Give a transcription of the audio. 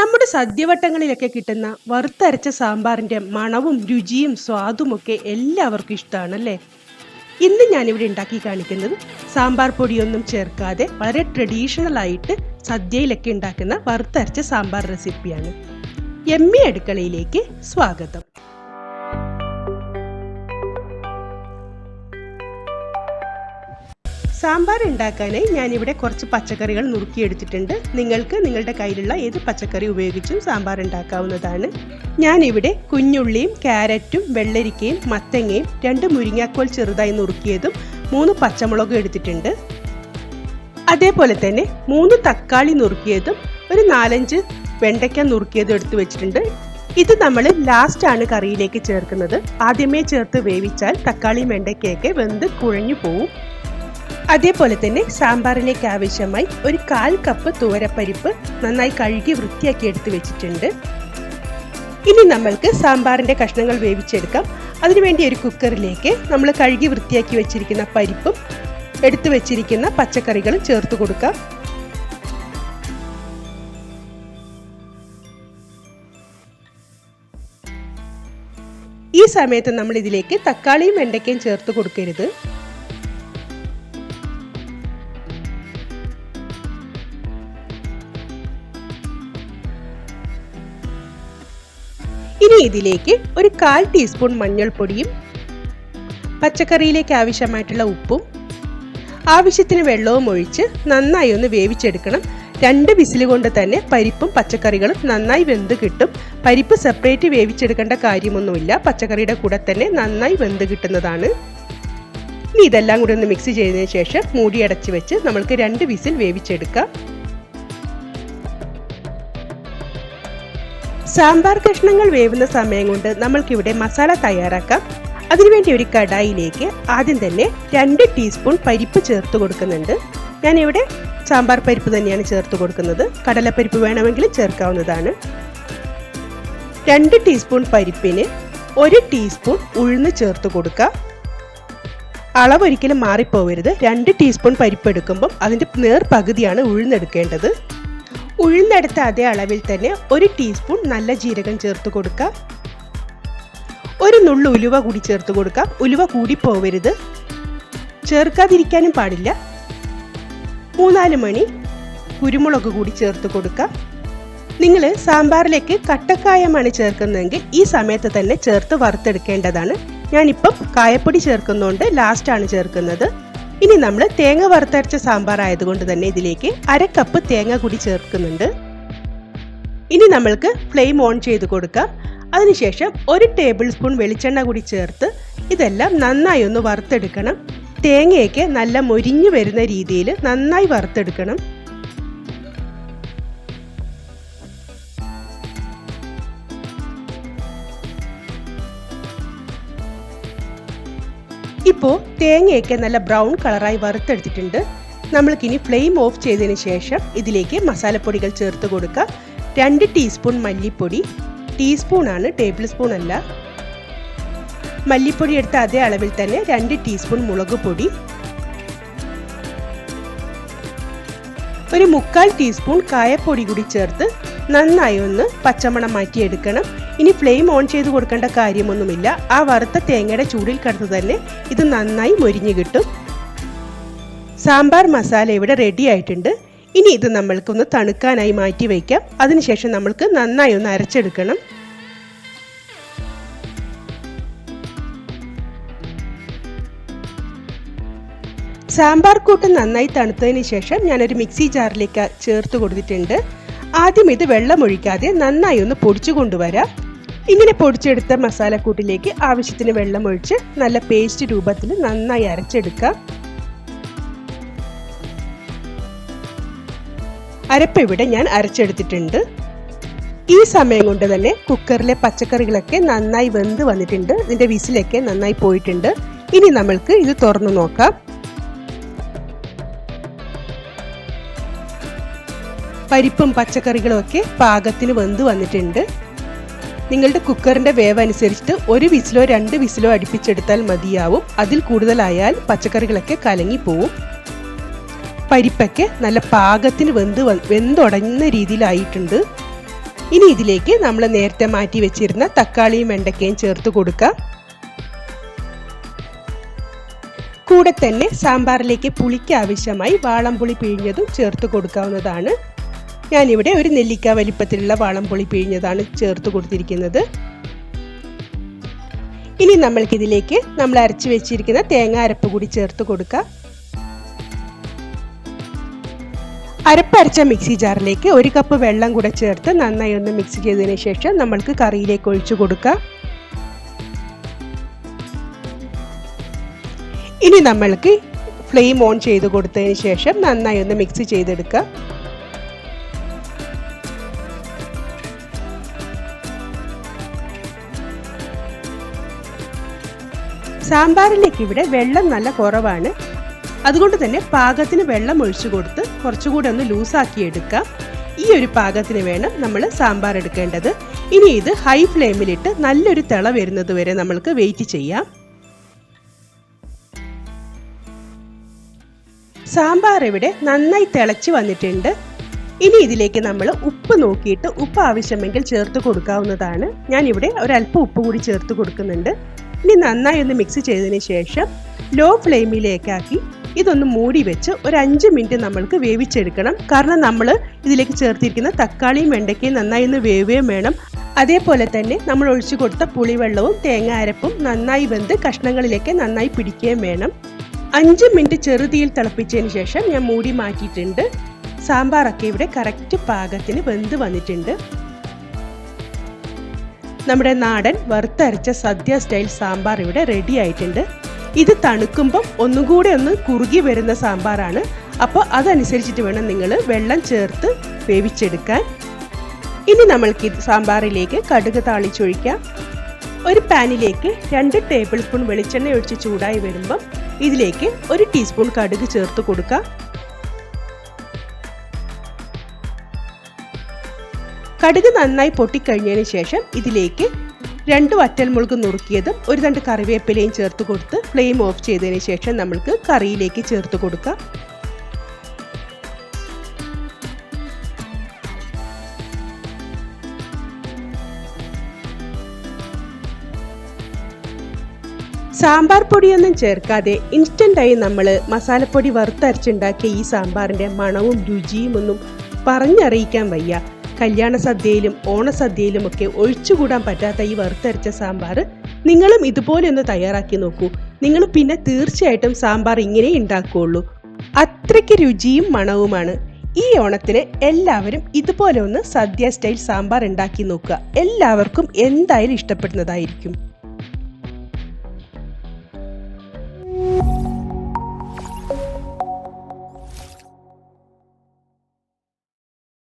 നമ്മുടെ സദ്യവട്ടങ്ങളിലൊക്കെ കിട്ടുന്ന വറുത്തരച്ച സാമ്പാറിന്റെ മണവും രുചിയും സ്വാദുമൊക്കെ എല്ലാവർക്കും ഇഷ്ടമാണല്ലേ? ഇന്ന് ഞാനിവിടെ ഉണ്ടാക്കി കാണിക്കുന്നത് സാമ്പാർ പൊടിയൊന്നും ചേർക്കാതെ വളരെ ട്രഡീഷണൽ ആയിട്ട് സദ്യയിലൊക്കെ ഉണ്ടാക്കുന്ന വറുത്തരച്ച സാമ്പാർ റെസിപ്പിയാണ് എം അടുക്കളയിലേക്ക് സ്വാഗതം. സാമ്പാർ ഉണ്ടാക്കാനായി ഞാനിവിടെ കുറച്ച് പച്ചക്കറികൾ നുറുക്കിയെടുത്തിട്ടുണ്ട്. നിങ്ങൾക്ക് നിങ്ങളുടെ കയ്യിലുള്ള ഏത് പച്ചക്കറി ഉപയോഗിച്ചും സാമ്പാർ ഉണ്ടാക്കാവുന്നതാണ്. ഞാനിവിടെ കുഞ്ഞുള്ളിയും ക്യാരറ്റും വെള്ളരിക്കയും മത്തങ്ങയും രണ്ട് മുരിങ്ങാക്കോൽ ചെറുതായി നുറുക്കിയതും മൂന്ന് പച്ചമുളകും എടുത്തിട്ടുണ്ട്. അതേപോലെ തന്നെ മൂന്ന് തക്കാളി നുറുക്കിയതും ഒരു നാലഞ്ച് വെണ്ടയ്ക്ക നുറുക്കിയതും എടുത്തു വെച്ചിട്ടുണ്ട്. ഇത് നമ്മൾ ലാസ്റ്റ് ആണ് കറിയിലേക്ക് ചേർക്കുന്നത്. ആദ്യമേ ചേർത്ത് വേവിച്ചാൽ തക്കാളിയും വെണ്ടയ്ക്കയൊക്കെ വെന്ത് കുഴഞ്ഞു പോവും. അതേപോലെ തന്നെ സാമ്പാറിലേക്ക് ആവശ്യമായി ഒരു കാൽ കപ്പ് തുവരപ്പരിപ്പ് നന്നായി കഴുകി വൃത്തിയാക്കി എടുത്ത് വെച്ചിട്ടുണ്ട്. ഇനി നമ്മൾക്ക് സാമ്പാറിന്റെ കഷ്ണങ്ങൾ വേവിച്ചെടുക്കാം. അതിനുവേണ്ടി ഒരു കുക്കറിലേക്ക് നമ്മൾ കഴുകി വൃത്തിയാക്കി വെച്ചിരിക്കുന്ന പരിപ്പും എടുത്തു വെച്ചിരിക്കുന്ന പച്ചക്കറികളും ചേർത്ത് കൊടുക്കാം. ഈ സമയത്ത് നമ്മൾ ഇതിലേക്ക് തക്കാളിയും വെണ്ടയ്ക്കയും ചേർത്ത് കൊടുക്കരുത്. ഇനി ഇതിലേക്ക് ഒരു കാൽ ടീസ്പൂൺ മഞ്ഞൾപ്പൊടിയും പച്ചക്കറിയിലേക്ക് ആവശ്യമായിട്ടുള്ള ഉപ്പും ആവശ്യത്തിന് വെള്ളവും ഒഴിച്ച് നന്നായി ഒന്ന് വേവിച്ചെടുക്കണം. രണ്ട് വിസിൽ കൊണ്ട് തന്നെ പരിപ്പും പച്ചക്കറികളും നന്നായി വെന്ത് കിട്ടും. പരിപ്പ് സെപ്പറേറ്റ് വേവിച്ചെടുക്കേണ്ട കാര്യമൊന്നുമില്ല. പച്ചക്കറിയുടെ കൂടെ തന്നെ നന്നായി വെന്ത് കിട്ടുന്നതാണ്. ഇനി ഇതെല്ലാം കൂടി ഒന്ന് മിക്സ് ചെയ്തതിന് ശേഷം മൂടി അടച്ച് വെച്ച് നമ്മൾക്ക് രണ്ട് വിസിൽ വേവിച്ചെടുക്കാം. സാമ്പാർ കഷ്ണങ്ങൾ വേവുന്ന സമയം കൊണ്ട് നമ്മൾക്കിവിടെ മസാല തയ്യാറാക്കാം. അതിനുവേണ്ടി ഒരു കടായിലേക്ക് ആദ്യം തന്നെ രണ്ട് ടീസ്പൂൺ പരിപ്പ് ചേർത്ത് കൊടുക്കുന്നുണ്ട്. ഞാനിവിടെ സാമ്പാർ പരിപ്പ് തന്നെയാണ് ചേർത്ത് കൊടുക്കുന്നത്. കടലപ്പരിപ്പ് വേണമെങ്കിൽ ചേർക്കാവുന്നതാണ്. രണ്ട് ടീസ്പൂൺ പരിപ്പിന് ഒരു ടീസ്പൂൺ ഉഴുന്ന് ചേർത്ത് കൊടുക്കുക. അളവൊരിക്കലും മാറിപ്പോവരുത്. രണ്ട് ടീസ്പൂൺ പരിപ്പ് എടുക്കുമ്പം അതിന്റെ നേർ പകുതിയാണ് ഉഴുന്നെടുക്കേണ്ടത്. ഉഴുന്നെടുത്ത അതേ അളവിൽ തന്നെ ഒരു ടീസ്പൂൺ നല്ല ജീരകം ചേർത്ത് കൊടുക്കാം ഒരു നുള്ളു ഉലുവ കൂടി ചേർത്ത് കൊടുക്കാം ഉലുവ കൂടി പോവരുത്. ചേർക്കാതിരിക്കാനും പാടില്ല. മൂന്നാൽ മണി കുരുമുളക് കൂടി ചേർത്ത് കൊടുക്കാം നിങ്ങൾ സാമ്പാറിലേക്ക് കട്ടക്കായമാണ് ചേർക്കുന്നതെങ്കിൽ ഈ സമയത്ത് തന്നെ ചേർത്ത് വറുത്തെടുക്കേണ്ടതാണ്. ഞാനിപ്പം കായപ്പൊടി ചേർക്കുന്നതുകൊണ്ട് ലാസ്റ്റാണ് ചേർക്കുന്നത്. ഇനി നമ്മൾ തേങ്ങ വറുത്തരച്ച സാമ്പാർ ആയതുകൊണ്ട് തന്നെ ഇതിലേക്ക് അര കപ്പ് തേങ്ങ കൂടി ചേർക്കുന്നുണ്ട്. ഇനി നമ്മൾക്ക് ഫ്ലെയിം ഓൺ ചെയ്ത് കൊടുക്കാം. അതിനുശേഷം ഒരു ടേബിൾ സ്പൂൺ വെളിച്ചെണ്ണ കൂടി ചേർത്ത് ഇതെല്ലാം നന്നായി ഒന്ന് വറുത്തെടുക്കണം. തേങ്ങയൊക്കെ നല്ല മൊരിഞ്ഞു വരുന്ന രീതിയിൽ നന്നായി വറുത്തെടുക്കണം. ഇപ്പോൾ തേങ്ങയൊക്കെ നല്ല ബ്രൗൺ കളറായി വറുത്തെടുത്തിട്ടുണ്ട്. നമ്മൾക്കിനി ഫ്ലെയിം ഓഫ് ചെയ്തതിന് ശേഷം ഇതിലേക്ക് മസാലപ്പൊടികൾ ചേർത്ത് കൊടുക്കുക. രണ്ട് ടീസ്പൂൺ മല്ലിപ്പൊടി ടീസ്പൂണാണ് ടേബിൾ സ്പൂൺ അല്ല. മല്ലിപ്പൊടി എടുത്ത അതേ അളവിൽ തന്നെ രണ്ട് ടീസ്പൂൺ മുളക് പൊടി. ഒരു മുക്കാൽ ടീസ്പൂൺ കായപ്പൊടി കൂടി ചേർത്ത് നന്നായി ഒന്ന് പച്ചമണം മാറ്റിയെടുക്കണം. ഇനി ഫ്ലെയിം ഓൺ ചെയ്ത് കൊടുക്കേണ്ട കാര്യമൊന്നുമില്ല. ആ വറുത്ത തേങ്ങയുടെ ചൂടിൽ കിടന്ന് തന്നെ ഇത് നന്നായി മൊരിഞ്ഞു കിട്ടും. സാമ്പാർ മസാല ഇവിടെ റെഡി ആയിട്ടുണ്ട്. ഇനി ഇത് നമ്മൾക്കൊന്ന് തണുക്കാനായി മാറ്റി വയ്ക്കാം. അതിനുശേഷം നമ്മൾക്ക് നന്നായി ഒന്ന് അരച്ചെടുക്കണം. സാമ്പാർ കൂട്ട് നന്നായി തണുത്തതിന് ശേഷം ഞാനൊരു മിക്സി ജാറിലേക്ക് ചേർത്ത് കൊടുത്തിട്ടുണ്ട്. ആദ്യം ഇത് വെള്ളമൊഴിക്കാതെ നന്നായി ഒന്ന് പൊടിച്ചു കൊണ്ടുവരാം. ഇങ്ങനെ പൊടിച്ചെടുത്ത മസാലക്കൂട്ടിലേക്ക് ആവശ്യത്തിന് വെള്ളം ഒഴിച്ച് നല്ല പേസ്റ്റ് രൂപത്തിൽ നന്നായി അരച്ചെടുക്കാം. അരപ്പ് ഇവിടെ ഞാൻ അരച്ചെടുത്തിട്ടുണ്ട്. ഈ സമയം കൊണ്ട് തന്നെ കുക്കറിലെ പച്ചക്കറികളൊക്കെ നന്നായി വെന്ത് വന്നിട്ടുണ്ട്. ഇതിന്റെ വിസിലൊക്കെ നന്നായി പോയിട്ടുണ്ട്. ഇനി നമ്മൾക്ക് ഇത് തുറന്നു നോക്കാം. പരിപ്പും പച്ചക്കറികളും ഒക്കെ പാകത്തിന് വെന്ത് വന്നിട്ടുണ്ട്. നിങ്ങളുടെ കുക്കറിന്റെ വേവ് അനുസരിച്ചിട്ട് ഒരു വിസിലോ രണ്ട് വിസിലോ അടുപ്പിച്ചെടുത്താൽ മതിയാവും. അതിൽ കൂടുതലായാൽ പച്ചക്കറികളൊക്കെ കലങ്ങിപ്പോവും. പരിപ്പൊക്കെ നല്ല പാകത്തിന് വെന്ത് വെന്തുടങ്ങുന്ന രീതിയിലായിട്ടുണ്ട്. ഇനി ഇതിലേക്ക് നമ്മൾ നേരത്തെ മാറ്റി വെച്ചിരുന്ന തക്കാളിയും വെണ്ടയ്ക്കയും ചേർത്ത് കൊടുക്കാം. കൂടെ തന്നെ സാമ്പാറിലേക്ക് പുളിക്ക് ആവശ്യമായി വാളംപുളി പിഴിഞ്ഞതും ചേർത്ത് കൊടുക്കാവുന്നതാണ്. ഞാനിവിടെ ഒരു നെല്ലിക്ക വലിപ്പത്തിലുള്ള വാളംപുളി പിഴിഞ്ഞതാണ് ചേർത്ത് കൊടുത്തിരിക്കുന്നത്. ഇനി നമ്മൾക്കിതിലേക്ക് നമ്മൾ അരച്ചു വെച്ചിരിക്കുന്ന തേങ്ങ അരപ്പ് കൂടി ചേർത്ത് കൊടുക്കാം. അരപ്പരച്ച മിക്സി ജാറിലേക്ക് ഒരു കപ്പ് വെള്ളം കൂടെ ചേർത്ത് നന്നായി ഒന്ന് മിക്സ് ചെയ്തതിന് ശേഷം നമ്മൾക്ക് കറിയിലേക്ക് ഒഴിച്ചു കൊടുക്കാം. ഇനി നമ്മൾക്ക് ഫ്ലെയിം ഓൺ ചെയ്ത് കൊടുത്തതിന് ശേഷം നന്നായി ഒന്ന് മിക്സ് ചെയ്തെടുക്കാം. സാമ്പാറിലേക്ക് ഇവിടെ വെള്ളം നല്ല കുറവാണ്. അതുകൊണ്ട് തന്നെ പാകത്തിന് വെള്ളം ഒഴിച്ചു കൊടുത്ത് കുറച്ചുകൂടി ഒന്ന് ലൂസാക്കി എടുക്കാം. ഈ ഒരു പാകത്തിന് വേണം നമ്മൾ സാമ്പാർ എടുക്കേണ്ടത്. ഇനി ഇത് ഹൈ ഫ്ലെയിമിലിട്ട് നല്ലൊരു തിള വരുന്നത് വരെ നമ്മൾക്ക് വെയിറ്റ് ചെയ്യാം. സാമ്പാർ ഇവിടെ നന്നായി തിളച്ച് വന്നിട്ടുണ്ട്. ഇനി ഇതിലേക്ക് നമ്മൾ ഉപ്പ് നോക്കിയിട്ട് ഉപ്പ് ആവശ്യമെങ്കിൽ ചേർത്ത് കൊടുക്കാവുന്നതാണ്. ഞാൻ ഇവിടെ ഒരല്പം ഉപ്പ് കൂടി ചേർത്ത് കൊടുക്കുന്നുണ്ട്. ഇനി നന്നായി ഒന്ന് മിക്സ് ചെയ്തതിന് ശേഷം ലോ ഫ്ലെയിമിലേക്കാക്കി ഇതൊന്ന് മൂടി വെച്ച് ഒരു അഞ്ച് മിനിറ്റ് നമ്മൾക്ക് വേവിച്ചെടുക്കണം. കാരണം നമ്മൾ ഇതിലേക്ക് ചേർത്തിരിക്കുന്ന തക്കാളിയും വെണ്ടയ്ക്കയും നന്നായി ഒന്ന് വേവുകയും വേണം. അതേപോലെ തന്നെ നമ്മൾ ഒഴിച്ചു കൊടുത്ത പുളിവെള്ളവും തേങ്ങ അരപ്പും നന്നായി വെന്ത് കഷ്ണങ്ങളിലേക്ക് നന്നായി പിടിക്കുകയും വേണം. അഞ്ച് മിനിറ്റ് ചെറുതീയിൽ തിളപ്പിച്ചതിന് ശേഷം ഞാൻ മൂടി മാറ്റിയിട്ടുണ്ട്. സാമ്പാറൊക്കെ ഇവിടെ കറക്റ്റ് പാകത്തിന് വെന്ത് വന്നിട്ടുണ്ട്. നമ്മുടെ നാടൻ വറുത്തരച്ച സദ്യ സ്റ്റൈൽ സാമ്പാർ ഇവിടെ റെഡി ആയിട്ടുണ്ട്. ഇത് തണുക്കുമ്പം ഒന്നും കൂടെ ഒന്ന് കുറുകി വരുന്ന സാമ്പാറാണ്. അപ്പോൾ അതനുസരിച്ചിട്ട് വേണം നിങ്ങൾ വെള്ളം ചേർത്ത് വേവിച്ചെടുക്കാൻ. ഇനി നമ്മൾക്ക് സാമ്പാറിലേക്ക് കടുക് താളിച്ചൊഴിക്കാം. ഒരു പാനിലേക്ക് രണ്ട് ടേബിൾ സ്പൂൺ വെളിച്ചെണ്ണ ഒഴിച്ച് ചൂടായി വരുമ്പം ഇതിലേക്ക് ഒരു ടീസ്പൂൺ കടുക് ചേർത്ത് കൊടുക്കാം. കടുക് നന്നായി പൊട്ടിക്കഴിഞ്ഞതിന് ശേഷം ഇതിലേക്ക് രണ്ട് വറ്റൽമുളക് നുറുക്കിയതും ഒരു രണ്ട് കറിവേപ്പിലയും ചേർത്ത് കൊടുത്ത് ഫ്ലെയിം ഓഫ് ചെയ്തതിന് ശേഷം നമ്മൾക്ക് കറിയിലേക്ക് ചേർത്ത് കൊടുക്കാം. സാമ്പാർ പൊടിയൊന്നും ചേർക്കാതെ ഇൻസ്റ്റന്റായി നമ്മൾ മസാലപ്പൊടി വറുത്തരച്ചുണ്ടാക്കിയ ഈ സാമ്പാറിന്റെ മണവും രുചിയും ഒന്നും പറഞ്ഞറിയിക്കാൻ വയ്യ. കല്യാണ സദ്യയിലും ഓണസദ്യയിലും ഒക്കെ ഒഴിച്ചുകൂടാൻ പറ്റാത്ത ഈ വറുത്തരച്ച സാമ്പാർ നിങ്ങളും ഇതുപോലെ ഒന്ന് തയ്യാറാക്കി നോക്കൂ. നിങ്ങൾ പിന്നെ തീർച്ചയായിട്ടും സാമ്പാർ ഇങ്ങനെ ഉണ്ടാക്കുകയുള്ളൂ അത്രയ്ക്ക് രുചിയും മണവുമാണ്. ഈ ഓണത്തിന് എല്ലാവരും ഇതുപോലെ ഒന്ന് സദ്യ സ്റ്റൈൽ സാമ്പാർ ഉണ്ടാക്കി നോക്കുക. എല്ലാവർക്കും എന്തായാലും ഇഷ്ടപ്പെടുന്നതായിരിക്കും.